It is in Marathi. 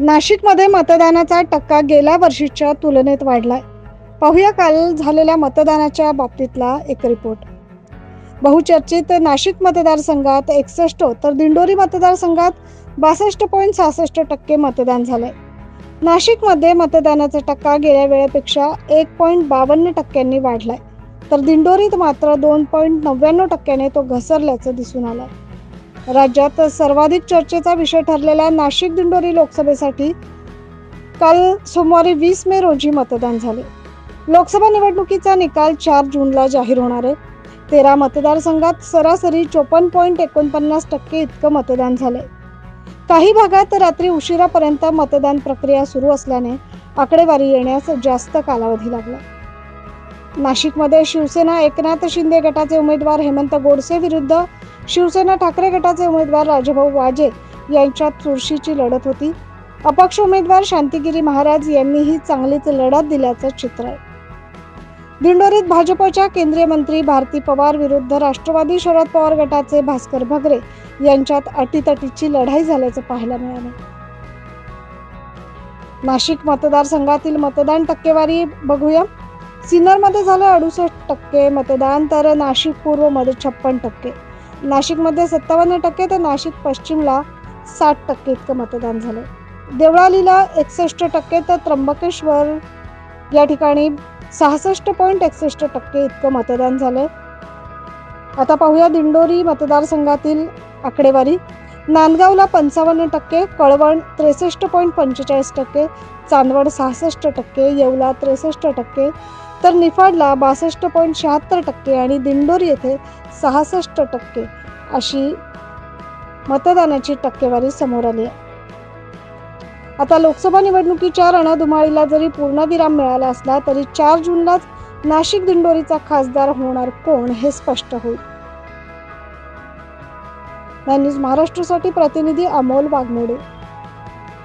नाशिकमध्ये मतदानाचा टक्का गेल्या वर्षीच्या तुलनेत वाढलाय. पाहूया काल झालेल्या मतदानाच्या बाबतीतला एक रिपोर्ट. बहुचर्चित नाशिक मतदारसंघात एकसष्ट तर दिंडोरी मतदारसंघात बासष्ट पॉईंट सहासष्ट टक्के मतदान झालंय. नाशिकमध्ये मतदानाचा टक्का गेल्या वेळेपेक्षा एक पॉईंट बावन्न टक्क्यांनी वाढलाय. तर दिंडोरीत मात्र दोन पॉईंट नव्याण्णव टक्क्याने तो घसरल्याचं दिसून आलं राज्यात सर्वाधिक चर्चेचा विषय ठरलेल्या नाशिक दिंडोरी लोकसभेसाठी काल सोमवारी वीस मे रोजी मतदान झाले. लोकसभा निवडणुकीचा निकाल चार जूनला जाहीर होणार आहे. तेरा मतदारसंघात सरासरी चोपन्न पॉईंट एकोणपन्नास टक्के इतकं मतदान झालंय. काही भागात रात्री उशिरापर्यंत मतदान प्रक्रिया सुरू असल्याने आकडेवारी येण्यास जास्त कालावधी लागला. नाशिकमध्ये शिवसेना एकनाथ शिंदे गटाचे उमेदवार हेमंत गोडसे विरुद्ध शिवसेना ठाकरे गटाचे उमेदवार राजभाऊ वाजे यांच्यात चुरशीची लढत होती. अपक्ष उमेदवार शांतिगिरी महाराज यांनीही चांगलीच लढत दिल्याचं चित्र आहे. दिंडोरीत भाजपच्या केंद्रीय मंत्री भारती पवार विरुद्ध राष्ट्रवादी शरद पवार गटाचे भास्कर भगरे यांच्यात अटीतटीची लढाई झाल्याचं पाहायला मिळालं. नाशिक मतदारसंघातील मतदान टक्केवारी बघूया. सिन्नरमध्ये झालं अडुसष्ट टक्के मतदान तर नाशिक पूर्वमध्ये छप्पन टक्के. नाशिकमध्ये सत्तावन्न टक्के तर नाशिक पश्चिमला साठ टक्के इतकं मतदान झालं देवळालीला एकसष्ट टक्के तर त्र्यंबकेश्वर या ठिकाणी सहासष्ट पॉईंट एकसष्ट टक्के इतकं मतदान झालं आता पाहूया दिंडोरी मतदारसंघातील आकडेवारी. नांदगावला पंचावन्न टक्के कळवण त्रेसष्ट पॉईंट पंचेचाळीस टक्के चांदवड सहासष्ट टक्के येवला त्रेसष्ट टक्के तर निफाडला बासष्ट पॉईंट शहात्तर टक्के आणि दिंडोरी येथे सहासष्ट टक्के अशी मतदानाची टक्केवारी समोर आली आहे. आता लोकसभा निवडणुकीच्या रणधुमाळीला जरी पूर्णविराम मिळाला असला तरी चार जूनलाच नाशिक दिंडोरीचा खासदार होणार कोण हे स्पष्ट होईल. न्यूज महाराष्ट्रासाठी प्रतिनिधी अमोल वाघमोडे.